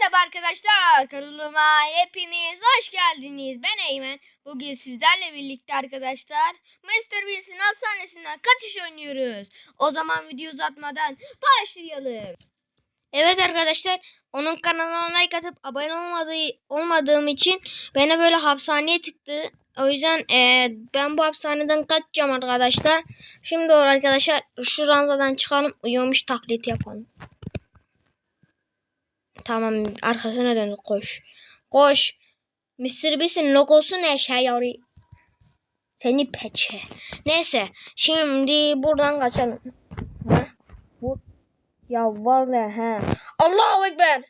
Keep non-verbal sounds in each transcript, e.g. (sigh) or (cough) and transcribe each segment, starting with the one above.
Merhaba arkadaşlar kanalıma hepiniz hoş geldiniz. Ben Eymen. Bugün sizlerle birlikte arkadaşlar Mr. Beast'in hapishanesinden kaçış oynuyoruz. O zaman video uzatmadan başlayalım. Evet arkadaşlar onun kanalına like atıp abone olmadığı, olmadığım için beni böyle hapishaneye tıktı. O yüzden eee, ben bu hapishaneden kaçacağım arkadaşlar. Şimdi or arkadaşlar şu ranzadan çıkalım uyuyormuş taklit yapalım. Tamam arkasına dön koş. Koş. Mr. Beast'in logosu ne şey yavru? Seni peçe. Neyse şimdi buradan kaçalım. Ha? Bu... Ya vallahi he. Allahu Ekber.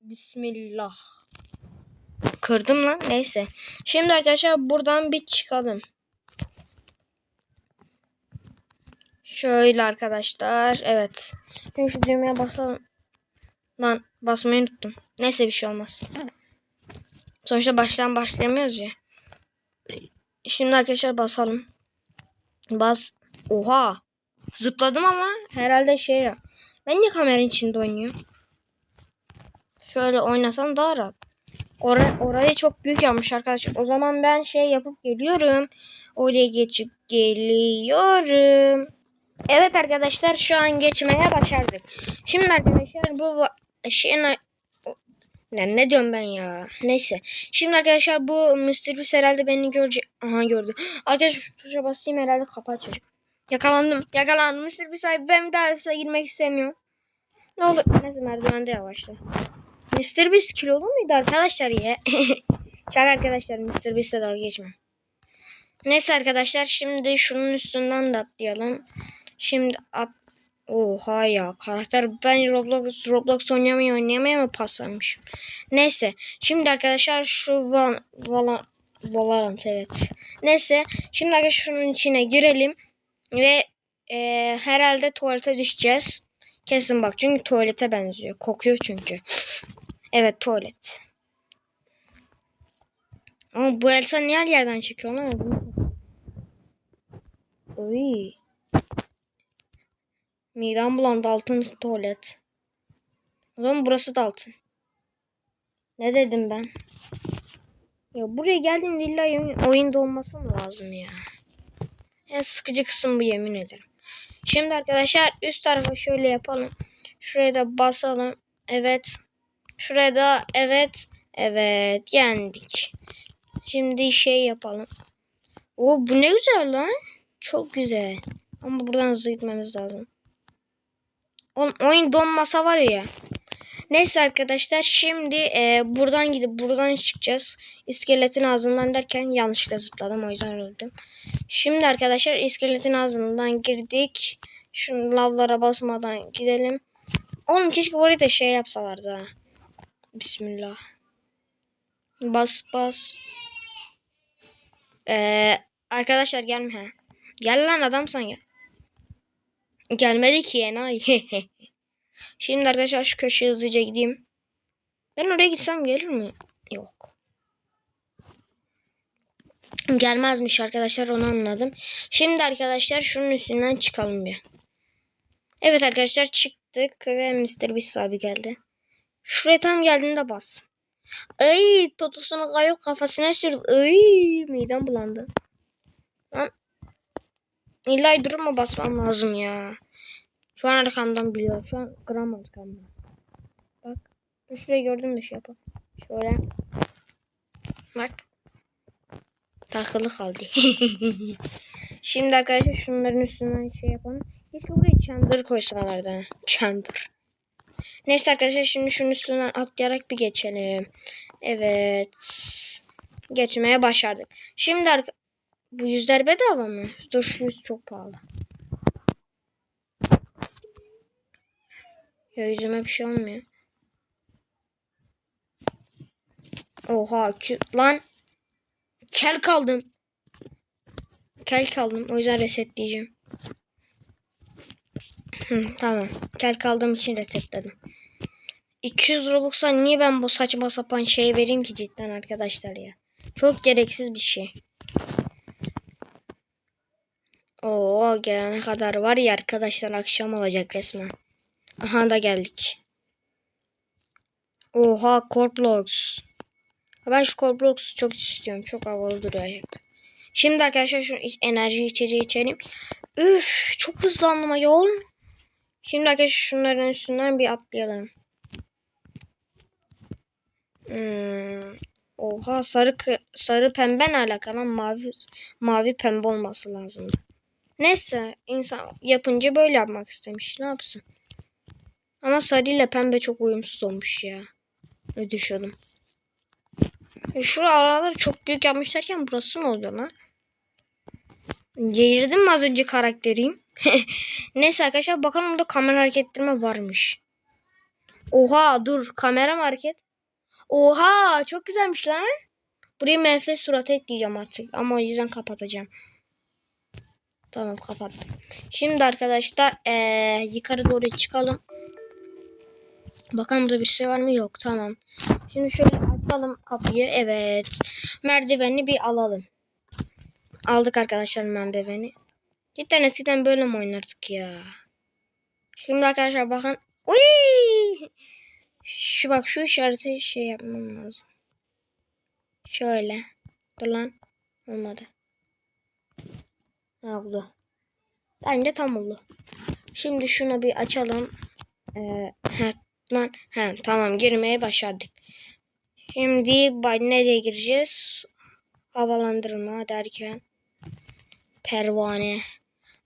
Bismillah. Kırdım lan neyse. Şimdi arkadaşlar buradan bir çıkalım. Şöyle arkadaşlar. Evet. Şimdi şu düğmeye basalım. Lan basmayı unuttum. Neyse bir şey olmaz. Sonuçta baştan başlayamıyoruz ya. Şimdi arkadaşlar basalım. Bas. Oha. Zıpladım ama herhalde şey ya. Ben niye kameranın içinde oynuyorum? Şöyle oynasam daha rahat. Ora orayı çok büyük yapmış arkadaşlar. O zaman ben şey yapıp geliyorum. Oraya geçip geliyorum. Evet arkadaşlar şu an geçmeye başardık. Şimdi arkadaşlar bu şeyin ne, ne diyorum ben ya. Neyse. Şimdi arkadaşlar bu Mr. Beast herhalde beni görecek. Aha gördü. Arkadaşlar şu tuşa basayım herhalde kapı açacak. Yakalandım. Yakalandım. Mr. Beast abi ben bir daha girmek istemiyorum. Ne olur. Neyse merdivende yavaşla. Mr. Beast kilolu muydu arkadaşlar ya? (laughs) Şaka arkadaşlar Mr. Beast'e dalga geçme. Neyse arkadaşlar şimdi şunun üstünden de atlayalım. Şimdi at Oha ya karakter ben Roblox Roblox oynamaya oynamaya mı paslanmışım. Neyse şimdi arkadaşlar şu Val Val Valorant evet. Neyse şimdi arkadaşlar şunun içine girelim ve e, herhalde tuvalete düşeceğiz. Kesin bak çünkü tuvalete benziyor. Kokuyor çünkü. Evet tuvalet. Ama bu Elsa niye her yerden çıkıyor lan? Oy. Midem bulandı altın tuvalet. O zaman burası da altın. Ne dedim ben? Ya buraya geldiğimde illa oyun, oyunda olması mı lazım ya? En sıkıcı kısım bu yemin ederim. Şimdi arkadaşlar üst tarafa şöyle yapalım. Şuraya da basalım. Evet. Şuraya da evet. Evet yendik. Şimdi şey yapalım. O bu ne güzel lan. Çok güzel. Ama buradan hızlı gitmemiz lazım. Oğlum oyun donmasa var ya. Neyse arkadaşlar şimdi e, buradan gidip buradan çıkacağız. İskeletin ağzından derken yanlışlıkla zıpladım o yüzden öldüm. Şimdi arkadaşlar iskeletin ağzından girdik. Şu lavlara basmadan gidelim. Oğlum keşke orayı da şey yapsalardı ha. Bismillah. Bas bas. Ee, arkadaşlar gelme. Gel lan adamsan gel. Gelmedi ki enayi. (laughs) Şimdi arkadaşlar şu köşeye hızlıca gideyim. Ben oraya gitsem gelir mi? Yok. Gelmezmiş arkadaşlar onu anladım. Şimdi arkadaşlar şunun üstünden çıkalım bir. Evet arkadaşlar çıktık ve Mr. Beast abi geldi. Şuraya tam geldiğinde bas. Ay totusunu kayıp kafasına sürdü. Ay midem bulandı. Lan. İlla durma basmam lazım ya. Şu an arkamdan biliyor. Şu an gram arkamdan. Bak. Dur Şurayı gördün mü şey yapalım. Şöyle. Bak. Takılı kaldı. (laughs) Şimdi arkadaşlar şunların üstünden şey yapalım. Keşke buraya çandır koysalardı. Çandır. Neyse arkadaşlar şimdi şunun üstünden atlayarak bir geçelim. Evet. Geçmeye başardık. Şimdi arka... Bu yüzler bedava mı? Dur şu yüz çok pahalı. Ya yüzüme bir şey olmuyor. Oha lan. Kel kaldım. Kel kaldım. O yüzden resetleyeceğim. Hı, tamam. Kel kaldığım için resetledim. 200 Robux'a niye ben bu saçma sapan şey vereyim ki cidden arkadaşlar ya. Çok gereksiz bir şey. Oo gelene kadar var ya arkadaşlar akşam olacak resmen. Aha da geldik. Oha Corplox. Ben şu Corplox'u çok istiyorum. Çok havalı duruyor. Şimdi arkadaşlar şu enerji içeceği içelim. Üf çok hızlandım ayol. Şimdi arkadaşlar şunların üstünden bir atlayalım. Hmm. Oha sarı sarı pembe ne alaka lan mavi mavi pembe olması lazımdı. Neyse insan yapınca böyle yapmak istemiş. Ne yapsın? Ama sarı ile pembe çok uyumsuz olmuş ya. Ne düşündüm. E araları çok büyük yapmışlarken burası ne oluyor lan? Geğirdim mi az önce karakteriyim? (laughs) Neyse arkadaşlar bakalım burada kamera harekettirme varmış. Oha dur kamera hareket? Oha çok güzelmiş lan. Burayı MF suratı ekleyeceğim artık ama o yüzden kapatacağım. Tamam kapattım. Şimdi arkadaşlar eee, yukarı doğru çıkalım. Bakalım burada bir şey var mı? Yok tamam. Şimdi şöyle açalım kapıyı. Evet. Merdiveni bir alalım. Aldık arkadaşlar merdiveni. Cidden eskiden böyle mi oynardık ya? Şimdi arkadaşlar bakın. Uy! Şu bak şu işareti şey yapmam lazım. Şöyle. Dur lan. Olmadı. Ha, oldu. Bence tam oldu. Şimdi şunu bir açalım. Ee, he, lan, he, tamam girmeye başardık. Şimdi nereye gireceğiz? Havalandırma derken. Pervane.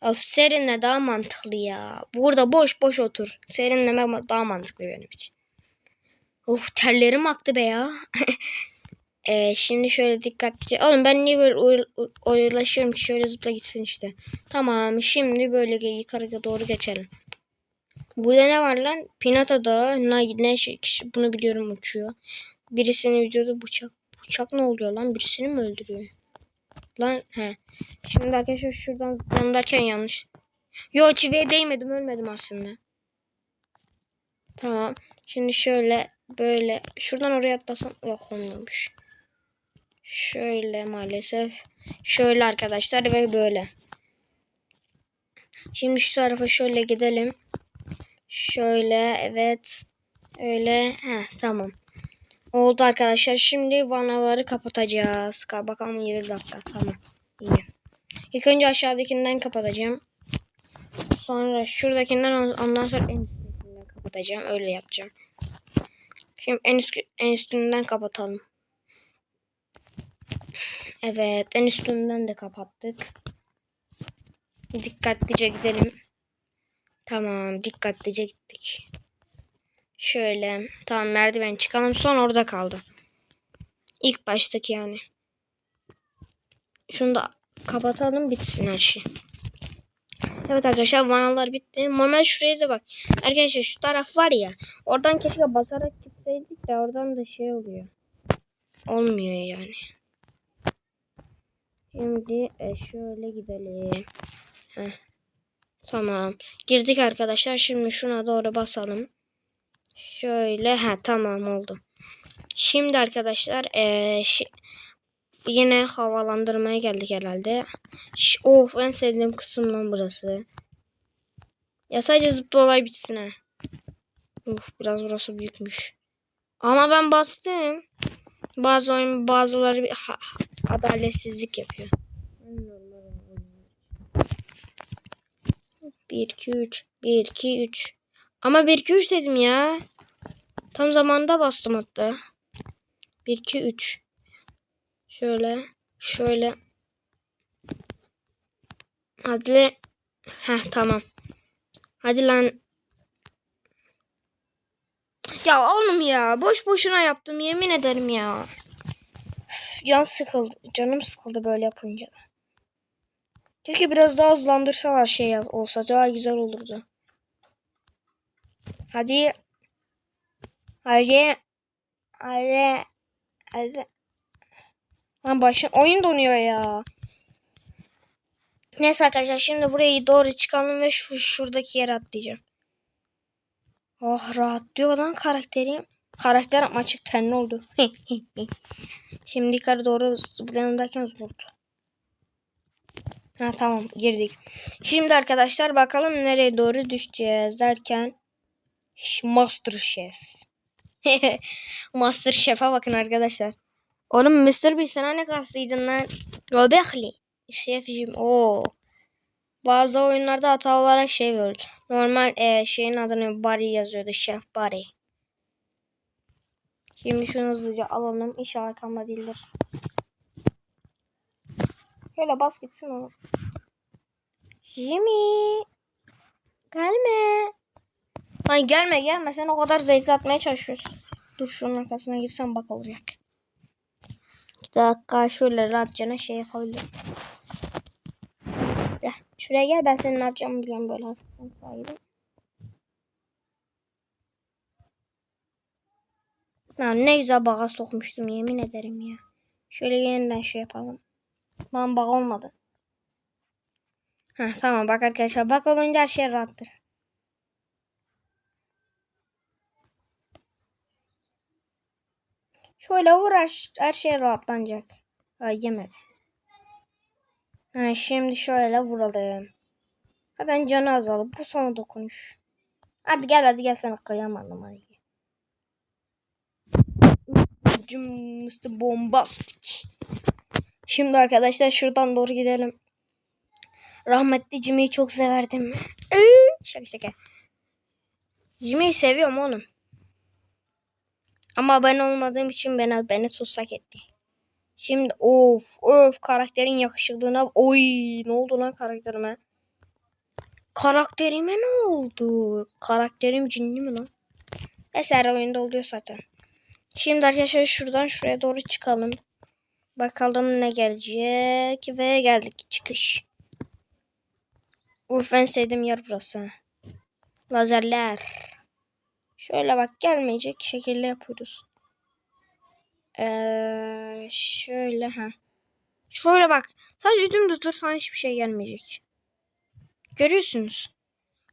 Of serinle daha mantıklı ya. Burada boş boş otur. Serinlemek daha mantıklı benim için. Of terlerim aktı be ya. (laughs) Ee, şimdi şöyle dikkatlice. Oğlum ben niye böyle oy- oy- oyulaşıyorum ki şöyle zıpla gitsin işte. Tamam şimdi böyle yukarıya doğru geçelim. Burada ne var lan? Pinata da ne, ne şey, kişi- bunu biliyorum uçuyor. Birisinin vücudu bıçak. Bıçak ne oluyor lan? Birisini mi öldürüyor? Lan he. Şimdi arkadaşlar şuradan zıplayalım derken yanlış. Yo çiviye değmedim ölmedim aslında. Tamam. Şimdi şöyle böyle şuradan oraya atlasam yok olmuyormuş. Şöyle maalesef. Şöyle arkadaşlar ve böyle. Şimdi şu tarafa şöyle gidelim. Şöyle evet. Öyle. Heh, tamam. Oldu arkadaşlar. Şimdi vanaları kapatacağız. Ka- Bakalım 7 dakika. Tamam. İyi. İlk önce aşağıdakinden kapatacağım. Sonra şuradakinden on- ondan sonra en üstündekinden kapatacağım. Öyle yapacağım. Şimdi en, üst, en üstünden kapatalım. Evet. En üstünden de kapattık. Dikkatlice gidelim. Tamam. Dikkatlice gittik. Şöyle. Tamam merdiven çıkalım. Son orada kaldı. İlk baştaki yani. Şunu da kapatalım bitsin her şey. Evet arkadaşlar vanalar bitti. Normal şuraya da bak. Arkadaşlar şu taraf var ya. Oradan keşke basarak gitseydik de oradan da şey oluyor. Olmuyor yani. Şimdi e, şöyle gidelim. Heh. Tamam. Girdik arkadaşlar. Şimdi şuna doğru basalım. Şöyle. Ha tamam oldu. Şimdi arkadaşlar eee, şi- yine havalandırmaya geldik herhalde. Ş- of en sevdiğim kısım lan burası. Ya sadece zıplı olay bitsin ha. Uf biraz burası büyükmüş. Ama ben bastım. Bazı oyun bazıları ha- adaletsizlik yapıyor. 1 2 3 1 2 3 Ama 1 2 3 dedim ya. Tam zamanda bastım hatta. 1 2 3 Şöyle şöyle Hadi. Heh tamam. Hadi lan. Ya oğlum ya boş boşuna yaptım yemin ederim ya. Can sıkıldı. Canım sıkıldı böyle yapınca. Keşke biraz daha hızlandırsalar şey olsa daha güzel olurdu. Hadi. Hadi. Hadi. Hadi. Lan başın oyun donuyor ya. Neyse arkadaşlar şimdi burayı doğru çıkalım ve şu şuradaki yere atlayacağım. Oh rahatlıyor lan karakterim. Karakterim açık tenli oldu. (laughs) şimdi yukarı doğru zıplayalım derken zıpladı. Ha tamam girdik. Şimdi arkadaşlar bakalım nereye doğru düşeceğiz derken Master Chef. (laughs) Master Chef'e bakın arkadaşlar. Oğlum Mr. Beast sana ne kastıydın lan? Göbekli. Şefcim o. Bazı oyunlarda hata olarak şey böyle. Normal e, şeyin adını Barry yazıyordu. Chef Barry. Şimdi şunu hızlıca alalım. İş arkamda değildir. Şöyle bas gitsin oğlum. Jimmy. Gelme. Lan gelme gelme. Sen o kadar zeytin atmaya çalışıyorsun. Dur şunun arkasına gitsem bak olacak. Bir dakika şöyle rahatça şey yapabilirim. Gel. Şuraya gel ben senin ne yapacağımı biliyorum böyle hafiften. Lan ne güzel baga sokmuştum yemin ederim ya. Şöyle yeniden şey yapalım. Lan bak olmadı. Heh, tamam bak arkadaşlar bak olunca her şey rahattır. Şöyle vur her, şey rahatlanacak. Ha yemedi. Ha, şimdi şöyle vuralım. Zaten canı azaldı. Bu son dokunuş. Hadi gel hadi gel sana kıyamadım hadi. Mr. Bombastic. Şimdi arkadaşlar şuradan doğru gidelim. Rahmetli Jimmy'yi çok severdim. şaka şaka. Jimmy'yi seviyorum oğlum. Ama ben olmadığım için beni, beni tutsak etti. Şimdi of of karakterin yakışıklığına oy ne oldu lan karakterime? Karakterime ne oldu? Karakterim cinli mi lan? Neyse her oyunda oluyor zaten. Şimdi arkadaşlar şuradan şuraya doğru çıkalım. Bakalım ne gelecek ve geldik çıkış. Uf en sevdiğim yer burası. Lazerler. Şöyle bak gelmeyecek şekilde yapıyoruz. Ee, şöyle ha. Şöyle bak. Sadece dümdüz dursan hiçbir şey gelmeyecek. Görüyorsunuz.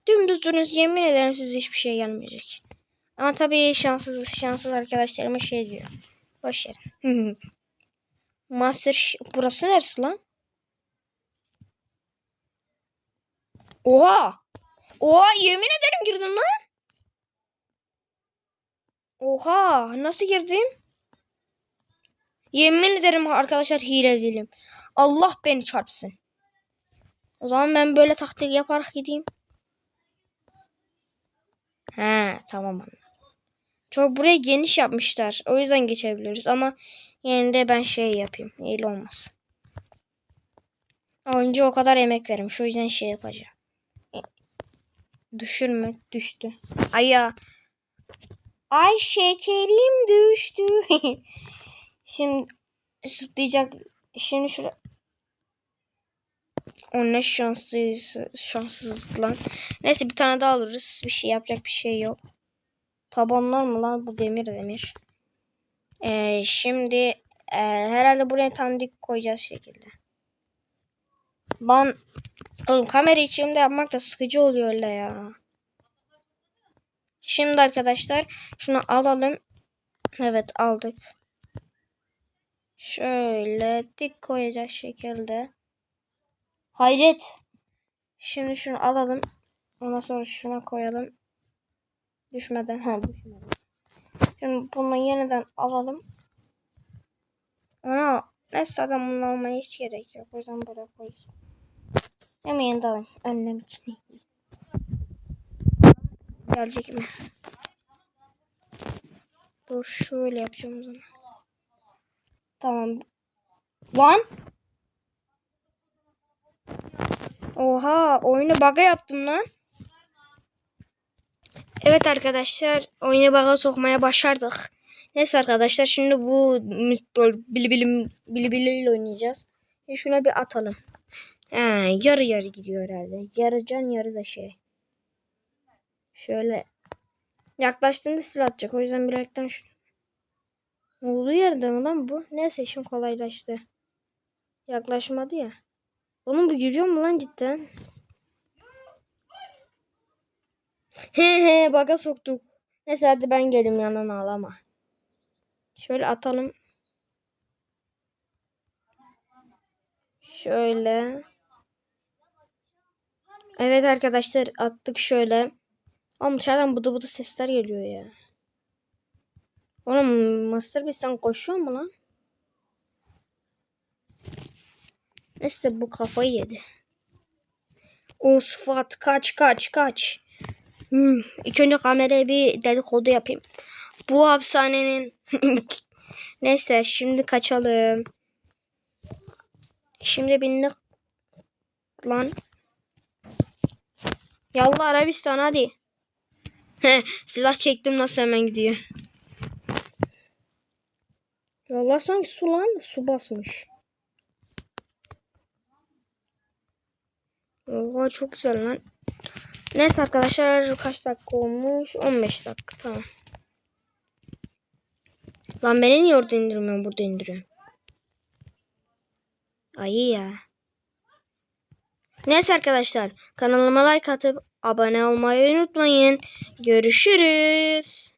Dümdüz durunuz yemin ederim size hiçbir şey gelmeyecek. Ama tabii şanssız şanssız arkadaşlarıma şey diyor. Boş verin. (laughs) Master burası neresi lan? Oha! Oha yemin ederim girdim lan. Oha nasıl girdim? Yemin ederim arkadaşlar hile değilim. Allah beni çarpsın. O zaman ben böyle taktik yaparak gideyim. He tamam anladım. Çok buraya geniş yapmışlar. O yüzden geçebiliyoruz ama yine de ben şey yapayım. Hile olmaz. Oyuncu o kadar emek vermiş. O yüzden şey yapacağım. E, düşürme. Düştü. Ay ya. Ay şekerim düştü. (laughs) Şimdi zıplayacak. Şimdi şuraya. O ne şanssız, şanssızlık lan. Neyse bir tane daha alırız. Bir şey yapacak bir şey yok. Tabanlar mı lan? Bu demir demir. Ee, şimdi e, herhalde buraya tam dik koyacağız şekilde. Lan oğlum kamera içimde yapmak da sıkıcı oluyor öyle ya. Şimdi arkadaşlar şunu alalım. Evet aldık. Şöyle dik koyacak şekilde. Hayret. Şimdi şunu alalım. Ondan sonra şuna koyalım. Düşmeden. Ha düşmeden. Şimdi bunu yeniden alalım. Ana neyse zaten bunu almaya hiç gerek yok. O yüzden buraya koyayım. Hemen yeniden alayım. Önlem için. Gelecek mi? Dur şöyle yapacağım o zaman. Tamam. Lan. Oha oyunu bug'a yaptım lan. Evet arkadaşlar oyunu bug'a sokmaya başardık. Neyse arkadaşlar şimdi bu bili bili oynayacağız. Şimdi şuna bir atalım. He, yarı yarı gidiyor herhalde. Yarı can yarı da şey. Şöyle yaklaştığında silah atacak. O yüzden bilerekten şu Olduğu yerde mi lan bu? Neyse işim kolaylaştı. Yaklaşmadı ya. Oğlum bu yürüyor mu lan cidden? He he baga soktuk. Neyse hadi ben gelim yanına ağlama. Şöyle atalım. Şöyle. Evet arkadaşlar attık şöyle. Ama dışarıdan bıdı bıdı sesler geliyor ya. Oğlum Master Beast sen koşuyor mu lan? Neyse bu kafayı yedi. O kaç kaç kaç. Hmm, ilk önce kameraya bir dedikodu yapayım. Bu hapishanenin (laughs) Neyse şimdi kaçalım. Şimdi bindik lan. Yallah Arabistan hadi. Heh, silah çektim nasıl hemen gidiyor. Yallah sanki su lan su basmış. Oha çok güzel lan. Neyse arkadaşlar kaç dakika olmuş? 15 dakika tamam. Lan beni niye orada indirmiyorsun burada indiriyorsun? Ayı ya. Neyse arkadaşlar kanalıma like atıp abone olmayı unutmayın. Görüşürüz.